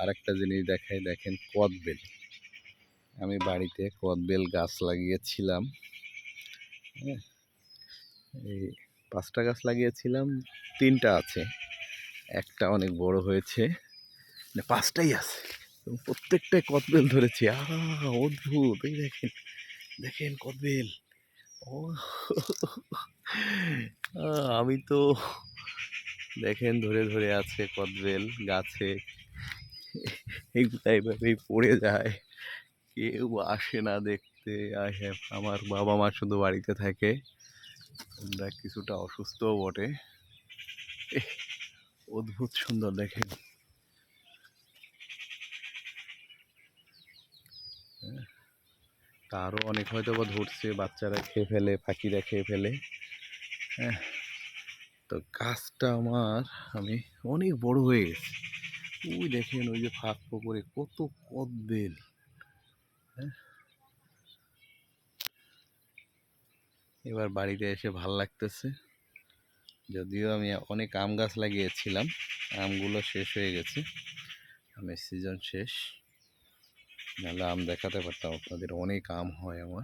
আরেকটা জিনিস দেখাই, দেখেন কদবেল আমি বাড়িতে কদবেল গাছ লাগিয়েছিলাম। হ্যাঁ এই পাঁচটা গাছ লাগিয়েছিলাম, তিনটা আছে। একটা অনেক বড় হয়েছে। পাঁচটাই আছে। প্রত্যেকটাই কদবেল ধরেছে। আহা, অদ্ভুত, এই দেখেন দেখেন কদবেল ও আমি তো, দেখেন ধরে ধরে আছে কদবেল গাছে। এইভাবেই পড়ে যায় কেউ আসে না দেখতে। আসে আমার বাবা মা শুধু বাড়িতে থাকে। ওরা কিছুটা অসুস্থও বটে। অদ্ভুত সুন্দর দেখেন। হ্যাঁ, তারও অনেক হয়তো বা ধরছে। বাচ্চারা খেয়ে ফেলে পাখিরা খেয়ে ফেলে। হ্যাঁ তো গাছটা আমার আমি অনেক বড় হয়ে গেছে। ওই দেখেন ওই যে ফাঁক পুকুরে কত কদবেল। হ্যাঁ? এবার বাড়িতে এসে ভালো লাগতেছে। যদিও আমি অনেক আম গাছ লাগিয়েছিলাম, আমগুলো শেষ হয়ে গেছে। আমের সিজন শেষ। নাহলে আম দেখাতে পারতাম, আপনাদের অনেক আম হয় আমার।